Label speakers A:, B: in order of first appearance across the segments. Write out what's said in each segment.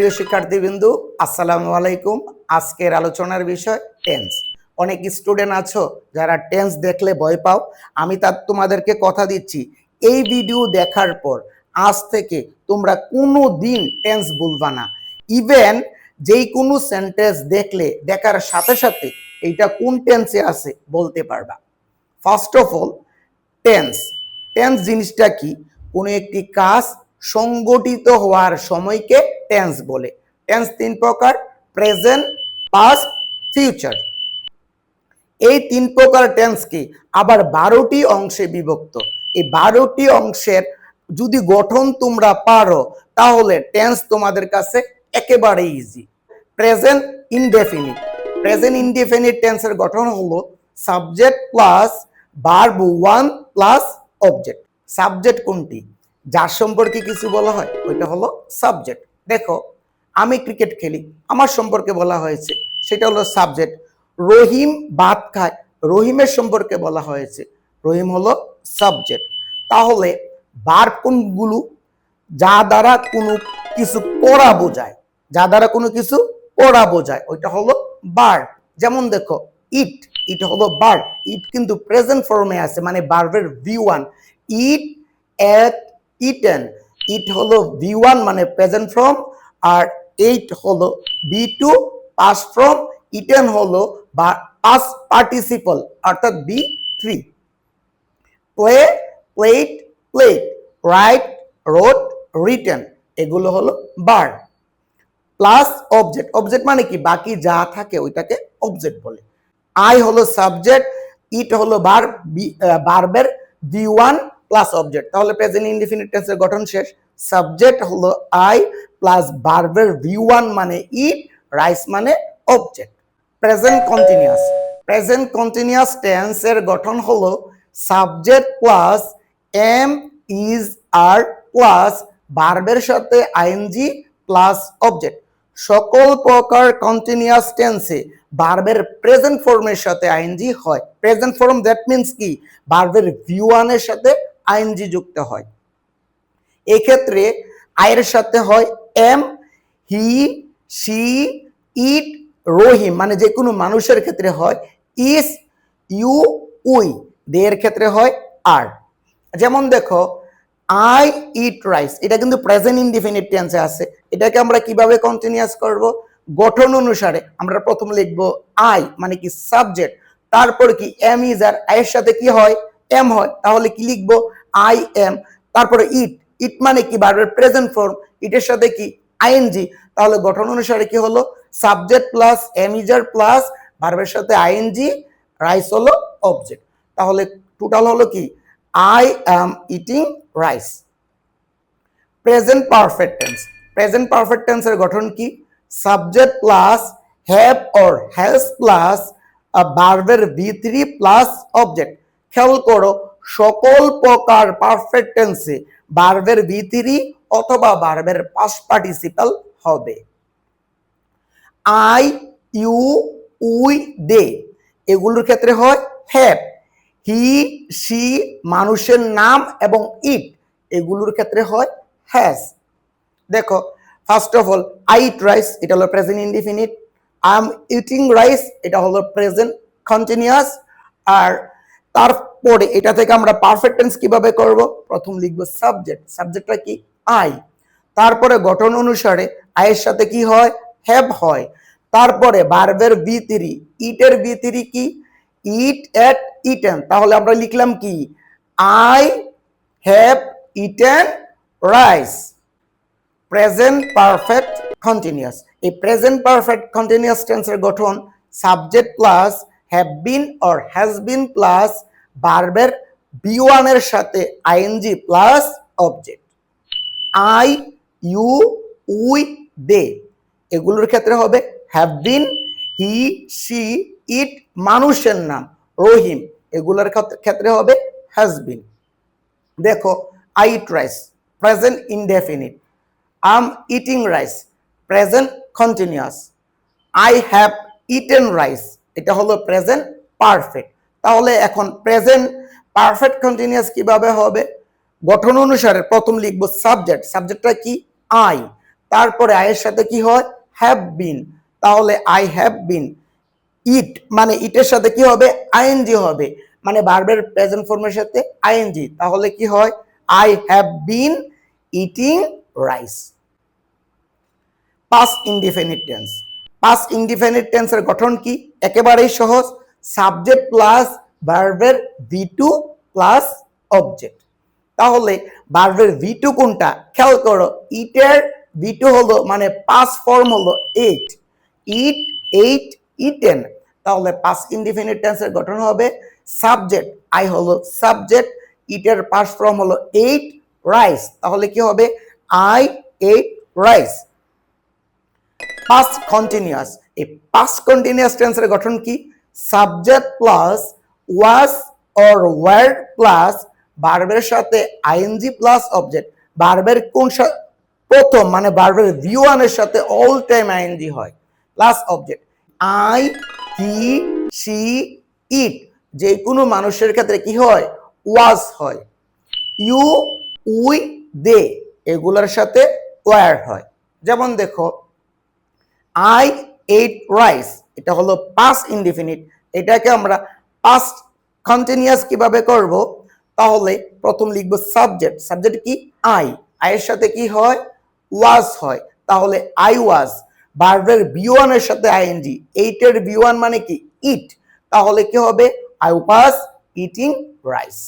A: প্রিয় শিক্ষার্থীবৃন্দু, আসসালামু আলাইকুম। আজকের আলোচনার বিষয় টেন্স অনেক স্টুডেন্ট আছো, যারা টেন্স দেখলে ভয় পাও। আমি তার তোমাদেরকে কথা দিচ্ছি। এই ভিডিও দেখার পর, আজ থেকে তোমরা কোনো দিন টেন্স ভুলবা না। ইভেন যেই কোনো সেন্টেন্স দেখলে, দেখার সাথে সাথে এইটা কোন টেন্সে আছে বলতে পারবা। First of all tense tense জিনিসটা কি? কোনো একটি কাজ সংগঠিত হওয়ার সময়কে টেন্স বলে। টেন্স তিন প্রকার প্রেজেন্ট পাস্ট ফিউচার এই তিন প্রকার টেন্সকে আবার বারোটি অংশে বিভক্ত। এই বারোটি অংশের যদি গঠন তোমরা পারো, তাহলে টেন্স তোমাদের কাছে একেবারে easy present indefinite present indefinite টেন্সের গঠন হলো subject plus verb one plus object subject কোনটি? যার সম্পর্কে কিছু বলা হয়, ওইটা হলো সাবজেক্ট দেখো, আমি ক্রিকেট খেলি। আমার সম্পর্কে বলা হয়েছে, সেটা হলো সাবজেক্ট রহিম ভাত খায়, রহিমের সম্পর্কে বলা হয়েছে। রহিম হলো সাবজেক্ট তাহলে বার কোনগুলো? যা দ্বারা কোনো কিছু করা বোঝায়। যা দ্বারা কোনো কিছু করা বোঝায়, ওইটা হলো বার যেমন দেখো ইট ইট হলো বার ইট কিন্তু প্রেজেন্ট ফর্মে আছে মানে বার্বের V one eat ate eaten eat হলো ভি ওয়ান মানে প্রেজেন্ট ফর্ম আর এইট হলো V two past form eaten হলো বা পাস পার্টিসিপল অর্থাৎ V three play played played write wrote written এগুলো হলো বার প্লাস অবজেক্ট অবজেক্ট মানে কি? বাকি যা থাকে ওইটাকে অবজেক্ট বলে। আই হলো সাবজেক্ট ইট হলো বার বারবের বি ওয়ান প্লাস অবজেক্ট তাহলে প্রেজেন্ট ইনডিফিনিট টেন্সের গঠন শেষ। সাবজেক্ট হলো আই প্লাস বারবের ভি ওয়ান মানে ইট রাইস মানে object present continuous present continuous টেন্সের গঠন হলো subject plus am is are plus বার্বের সাথে আইএনজি প্লাস অবজেক্ট সকল প্রকার কন্টিনিউয়াস টেন্সে বার্বের প্রেজেন্ট ফর্মের সাথে আইএনজি হয়। প্রেজেন্ট ফর্ম দ্যাট মিন্স কি? বার্বের ভি ওয়ানের সাথে আইএনজি যুক্ত হয়। এক্ষেত্রে আয়ের সাথে হয় am, he, she, it, Rahim মানে যে কোনো মানুষের ক্ষেত্রে হয় ইস, ইউ, উই দের ক্ষেত্রে হয় আর। যেমন দেখো, আই ইট রাইস, এটা কিন্তু প্রেজেন্ট ইনডিফিনিট টেন্সে আছে। এটাকে আমরা কীভাবে কন্টিনিউয়াস করব? গঠন অনুসারে আমরা প্রথম লিখব আই মানে কি সাবজেক্ট, তারপর কি এম ইজ আর এর সাথে কি হয়? এম হয়, তাহলে কি লিখব? আই এম তারপরে ইট ইট মানে কি? বারবার প্রেজেন্ট ফর্ম ইটের সাথে কি? আইএনজি তাহলে গঠন অনুসারে কি হলো? Subject plus am is are plus ভার্বের সাথে আইএনজি রাইস হলো অবজেক্ট তাহলে টোটাল হলো কি? I am eating rice present perfect tense present perfect টেন্সের গঠন কি? Subject plus have or has plus ভার্বের ভি থ্রি প্লাস অবজেক্ট খেয়াল করো, সকল প্রকার পারফেক্ট টেন্সে ভার্বের ভি থ্রি অথবা ভার্বের পাস পার্টিসিপাল হবে। আই ইউ উই দে এগুলোর ক্ষেত্রে হয় হ্যাভ হি সি মানুষের নাম এবং ইট এগুলোর ক্ষেত্রে হয় হ্যাজ দেখো first of all I eat rice এটা হলো present indefinite I am eating rice এটা হলো প্রেজেন্ট কন্টিনিউয়াস আর তারপরে এটা থেকে আমরা পারফেক্ট টেন্স কীভাবে করব? প্রথম লিখব সাবজেক্ট সাবজেক্টটা কি? আই তারপরে গঠন অনুসারে আয়ের সাথে কি হয়? হ্যাভ হয়। তারপরে বার্বের বি থ্রি ইটের বি কি? ইট এট ইটেন তাহলে আমরা লিখলাম কি? I have eaten rice present perfect continuous এই প্রেজেন্ট পারফেক্ট কন্টিনিউয়াস টেন্সের গঠন subject plus have been or has been plus বার্বের V ওয়ানের সাথে ING plus object I you we they এগুলোর ক্ষেত্রে হবে have been he she it মানুষের নাম, রহিম। এগুলোর ক্ষেত্রে হবে হ্যাজ বিন দেখো I eat rice present indefinite am eating rice present continuous I have eaten rice এটা হলো প্রেজেন্ট পারফেক্ট তাহলে এখন প্রেজেন্ট পারফেক্ট কন্টিনিউয়াস কীভাবে হবে? গঠন অনুসারে প্রথম লিখব সাবজেক্ট সাবজেক্টটা কি? আই তারপরে আয়ের সাথে কি হয়? হ্যাভ বিন তাহলে আই হ্যাভ বিন ইট মানে ইটের সাথে কি হবে? আইএনজি হবে। মানে ভার্বের প্রেজেন্ট ফর্মের সাথে আইএনজি তাহলে কি হয়? I have been eating rice past indefinite tense past indefinite টেন্সের গঠন কি? একেবারেই সহজ। সাবজেক্ট প্লাস ভার্বের ভি টু প্লাস অবজেক্ট তাহলে ভার্বের ভি টু কোনটা? খেয়াল করো ইটের ভি টু হলো মানে পাস ফর্ম হলো এইট ইট এইট ইটেন তাহলে পাস ইনডিফিনিট টেন্সের গঠন হবে সাবজেক্ট আই হলো সাবজেক্ট ইটের পাস ফর্ম হলো এইট রাইস তাহলে কি হবে? I ate rice past continuous এই পাস্ট কন্টিনিউয়াস টেন্সের গঠন কি? Subject plus was or were plus ভার্বের সাথে আইএনজি প্লাস অবজেক্ট ভার্বের কোন প্রথম মানে ভার্বের ভি ওয়ানের সাথে অল টাইম আইএনজি হয় plus object I he she it যে কোনো মানুষের ক্ষেত্রে কি হয়? ওয়াজ হয়। ইউ উই দে এগুলোর সাথে ওয়ার হয়। যেমন দেখো আই এইট রাইস এটা হলো পাস ইনডিফিনিট এটাকে আমরা পাস্ট কন্টিনিউয়াস কীভাবে করব? তাহলে প্রথম লিখব সাবজেক্ট সাবজেক্ট কি? আই আয়ের সাথে কি হয়? ওয়াজ হয়। তাহলে আই ওয়াজ ভার্বের বি ওয়ানের সাথে আইএনজি এইটের বি ওয়ান মানে কি? ইট তাহলে কি হবে? I was eating rice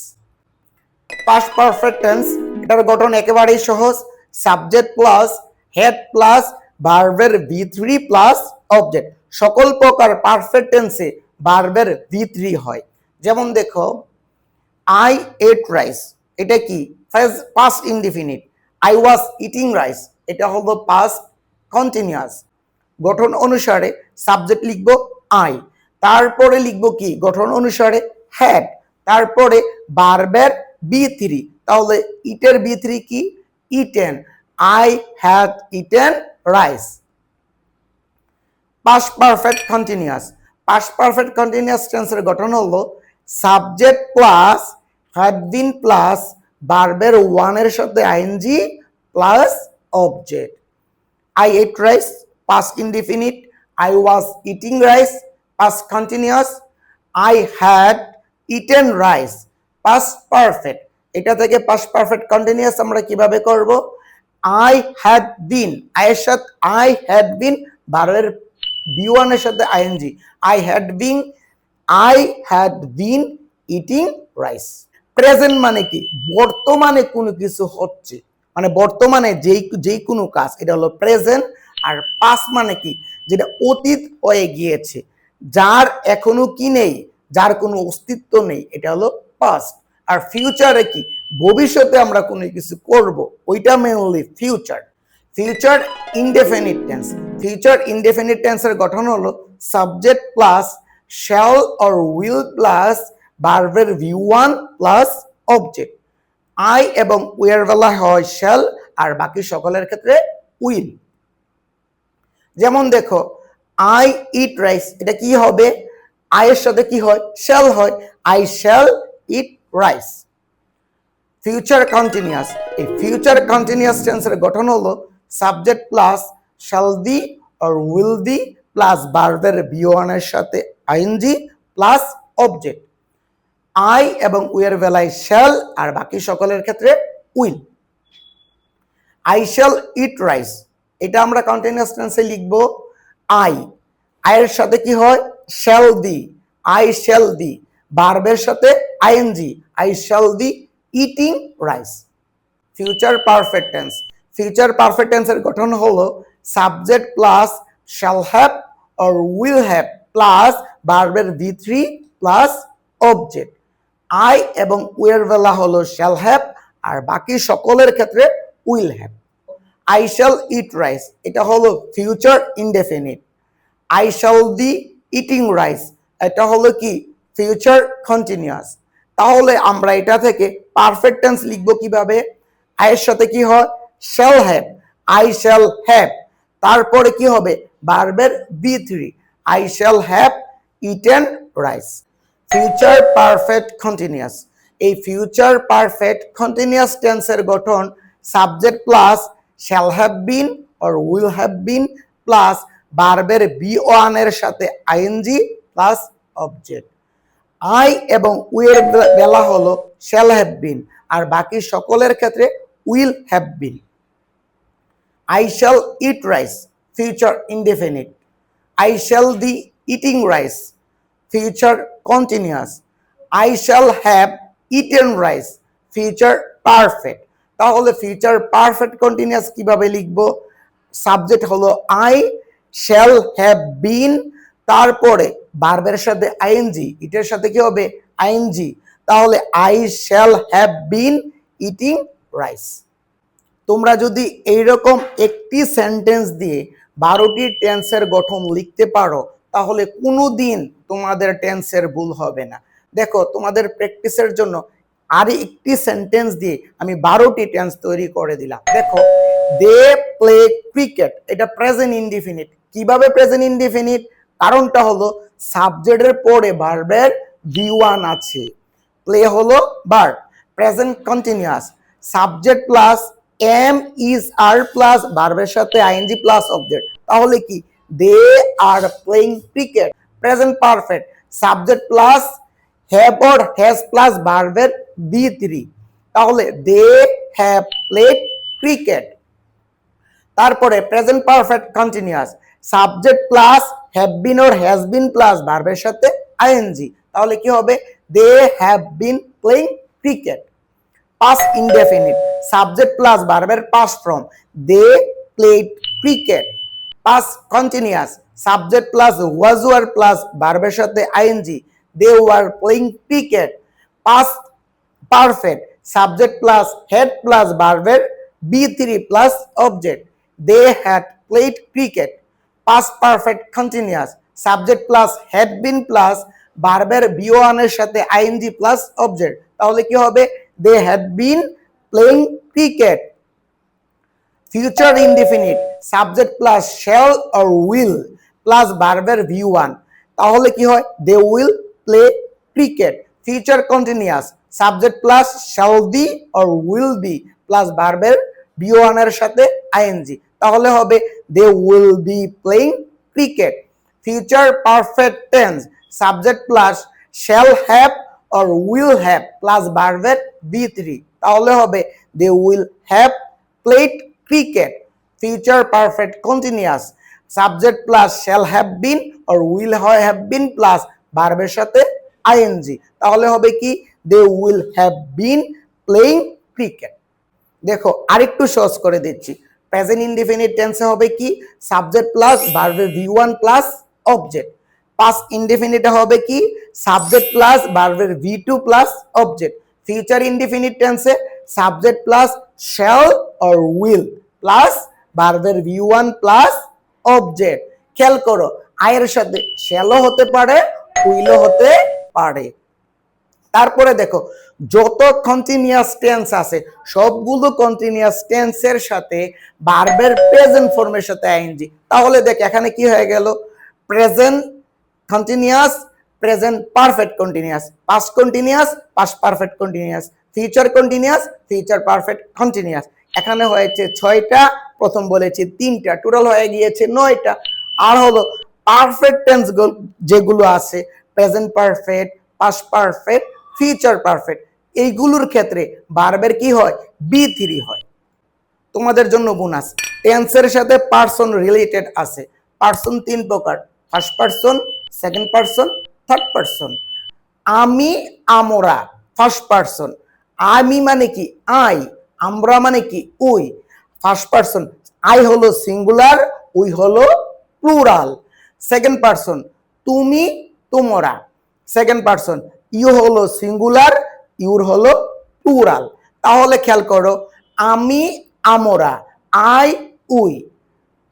A: past perfect tense এটার গঠন একেবারেই সহজ. সাবজেক্ট প্লাস হেড প্লাস ভার্বের ভি থ্রি প্লাস অবজেক্ট সকল প্রকার পারফেক্ট টেন্সে ভার্বের ভি থ্রি হয়। যেমন দেখো আই এট রাইস এটা কি? Past indefinite I was eating rice এটা হলো পাস্ট কন্টিনিউয়াস গঠন অনুসারে সাবজেক্ট লিখব আই তারপরে লিখব কি? গঠন অনুসারে হ্যাড তারপরে বারবার বি থ্রি তাহলে ইটের বি থ্রি কি? Eaten I had eaten rice past perfect continuous past perfect continuous টেন্সের গঠন হলো subject plus had been plus বারবের ওয়ানের সাথে ING plus object I ate rice, past indefinite. I was eating rice, past continuous. I had eaten rice, past perfect. এটা থেকে past perfect continuous আমরা কীভাবে করব I had been আয়ের সাথে I had been ভার্বের বি ওয়ানের সাথে ING I had been I had been eating rice present মানে কি? বর্তমানে কোনো কিছু হচ্ছে। মানে বর্তমানে যেই যেই কোনো কাজ, এটা হলো প্রেজেন্ট আর পাস মানে কি? যেটা অতীত হয়ে গিয়েছে, যার এখনও কি নেই, যার কোনো অস্তিত্ব নেই, এটা হলো পাস্ট আর ফিউচারে কি? ভবিষ্যতে আমরা কোনো কিছু করব, ওইটা mainly future future indefinite tense future indefinite টেন্সের গঠন হলো subject plus shall or will plus ভার্বের V one plus object I এবং উইয়ের বেলা হয় শ্যাল আর বাকি সকলের ক্ষেত্রে উইল যেমন দেখো আই ইট রাইস এটা কি হবে? আয়ের সাথে কি হয়? শ্যাল হয়। I shall eat rice future continuous এই ফিউচার কন্টিনিউয়াস টেন্সের গঠন হলো সাবজেক্ট প্লাস শ্যাল দি আর উইল দি প্লাস ভার্বের বি ওয়ানের সাথে আইএনজি প্লাস অবজেক্ট আই এবং উইয়ের বেলায় শ্যাল আর বাকি সকলের ক্ষেত্রে will I shall eat rice এটা আমরা কন্টিনিউয়াস টেন্সে লিখব আই আয়ের সাথে কি হয়? Shall be I shall be ভার্বের সাথে ING I shall be eating rice future perfect tense future perfect টেন্সের গঠন হলো subject plus shall have or will have plus ভার্বের V three plus object I এবং উইয়ের বেলা হলো শ্যাল হ্যাভ আর বাকি সকলের ক্ষেত্রে will have I shall eat rice এটা হলো future indefinite I shall be eating rice এটা হলো কি? ফিউচার কন্টিনিউয়াস তাহলে আমরা এটা থেকে পারফেক্ট টেন্স লিখব কীভাবে? আয়ের সাথে কি হয়? Shall have I shall have তারপরে কি হবে? বারবের V three I shall have eaten rice future perfect continuous এই ফিউচার পারফেক্ট কন্টিনিউয়াস টেন্সের গঠন subject plus shall have been or will have been plus বার্বের V ওয়ানের সাথে আইএনজি প্লাস অবজেক্ট আই এবং উইয়ের বেলা হলো শ্যাল হ্যাভ বিন, আর বাকি সকলের ক্ষেত্রে will have been. I shall eat rice, future indefinite. I shall be eating rice, future continuous. I shall have eaten rice, future perfect. তাহলে ফিউচার পারফেক্ট কন্টিনিউয়াস কীভাবে লিখব? সাবজেক্ট হলো আই শ্যাল হ্যাভ বিন, তারপরে বার্বের সাথে ING, ইটের সাথে কি হবে? আইএনজি। তাহলে I shall have been eating rice. তোমরা যদি এইরকম একটি সেন্টেন্স দিয়ে বারোটি টেন্সের গঠন লিখতে পারো, তাহলে কোনো দিন তোমাদের টেন্সের ভুল হবে না। দেখো, তোমাদের প্র্যাকটিসের জন্য আর একটি সেন্টেন্স দিয়ে আমি বারোটি টেন্স তৈরি করে দিলাম। দেখো, দে প্লে ক্রিকেট। এটা প্রেজেন্ট ইনডিফিনিট। কীভাবে প্রেজেন্ট ইনডিফিনিট? কারণটা হলো সাবজেক্টের পরে ভার্বের ভি ওয়ান আছে। প্লে হলো verb. Present continuous. Subject plus am is are plus ভার্বের সাথে আইএনজি প্লাস অবজেক্ট। তাহলে কি? They are playing cricket. Present perfect. Subject plus have or has plus ভার্বের বি থ্রি। তাহলে দে হ্যাভ প্লেড ক্রিকেট। তারপরে present perfect continuous. Subject plus have been or has been plus ভার্বের সাথে ING তাহলে কি হবে they have been playing cricket indefinite subject plus verb past from they played cricket past continuous subject plus was were plus verb এর সাথে ing they were playing cricket past perfect subject plus had plus verb এর b3 plus object they had played cricket past perfect continuous subject plus had been plus ভার্বের b1 এর সাথে ing plus object তাহলে কি হবে they had been playing cricket future indefinite subject plus shall or will plus ভার্বের v1 তাহলে কি হয় they will play cricket future continuous subject plus shall be or will be plus ভার্বের v1 এর সাথে ing তাহলে হবে they will be playing cricket future perfect tense subject plus shall have or will have plus বারভেট V three তাহলে হবে they will have played cricket future perfect continuous subject plus shall have been or will have been plus ভার্ভের সাথে ING তাহলে হবে কি? They will have been playing cricket দেখো, আরেকটু সহজ করে দিচ্ছি। প্রেজেন্ট ইনডিফিনিট টেন্সে হবে কি? সাবজেক্ট প্লাস ভার্বের V one plus object past ইনডিফিনিটে হবে কি? সাবজেক্ট প্লাস ভার্বের V two plus object future indefinite টেন্সে subject plus shall or will plus ভার্বের ভি ওয়ান প্লাস অবজেক্ট খেয়াল করো, আয়ের সাথে শ্যালও হতে পারে উইলও হতে পারে। তারপরে দেখো যত কন্টিনিউয়াস টেন্স আছে, সবগুলো কন্টিনিউয়াস টেন্সের সাথে ভার্বের প্রেজেন্ট ফর্মের সাথে আইএনজি তাহলে দেখ, এখানে কি হয়ে গেল? Present continuous present perfect continuous past continuous past perfect continuous future continuous future perfect continuous এখানে হয়েছে ছয়টা, প্রথম বলেছি তিনটা টোটাল হয়ে গিয়েছে নয়টা। আর হলো পারফেক্ট টেন্স যেগুলো আছে present perfect past perfect future perfect এইগুলোর ক্ষেত্রে বারবার কি হয়? বি থ্রি হয়। তোমাদের জন্য বোনাস টেন্সের সাথে পার্সন রিলেটেড আছে। পার্সন তিন প্রকার। First person second person third person আমি, আমরা ফার্স্ট পার্সন আমি মানে কি? আই আমরা মানে কি? উই ফার্স্ট পার্সন আই হলো সিঙ্গুলার উই হলো প্লুরাল সেকেন্ড পার্সন তুমি, তোমরা। সেকেন্ড পার্সন ইউ হলো সিঙ্গুলার ইউর হলো প্লুরাল তাহলে খেয়াল করো, আমি আমরা, আই উই,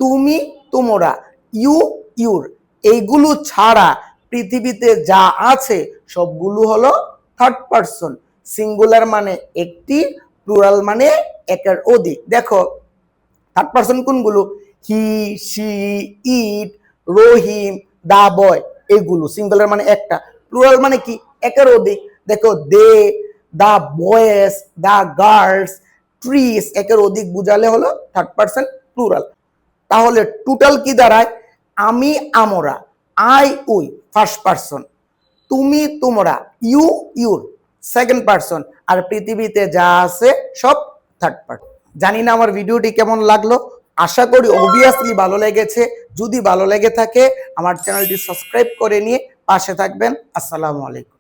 A: তুমি তোমরা, ইউ ইউর। এইগুলো ছাড়া পৃথিবীতে যা আছে সবগুলো হলো থার্ড পার্সন সিঙ্গুলার মানে একটি প্লুরাল মানে একের অধিক। দেখো থার্ড পার্সন কোনগুলো? He she it, Rahim, the, boy, এগুলো। সিঙ্গুলার মানে একটা। প্লুরাল মানে কি? একের অধিক। দেখো দে দা বয়েস দা গার্লস ট্রিস একের অধিক বুঝালে হলো থার্ড পার্সন প্লুরাল তাহলে টোটাল কি দাঁড়ায়? আমি, আমরা আই উই ফার্স্ট পার্সন তুমি, তোমরা ইউ ইউর সেকেন্ড পার্সন আর পৃথিবীতে যা আছে, সব থার্ড পার্সন জানি না আমার ভিডিওটি কেমন লাগল। আশা করি অবভিয়াসলি ভালো লেগেছে। যদি ভালো লেগে থাকে, আমার চ্যানেলটি সাবস্ক্রাইব করে নিয়ে পাশে থাকবেন। আসসালামু আলাইকুম।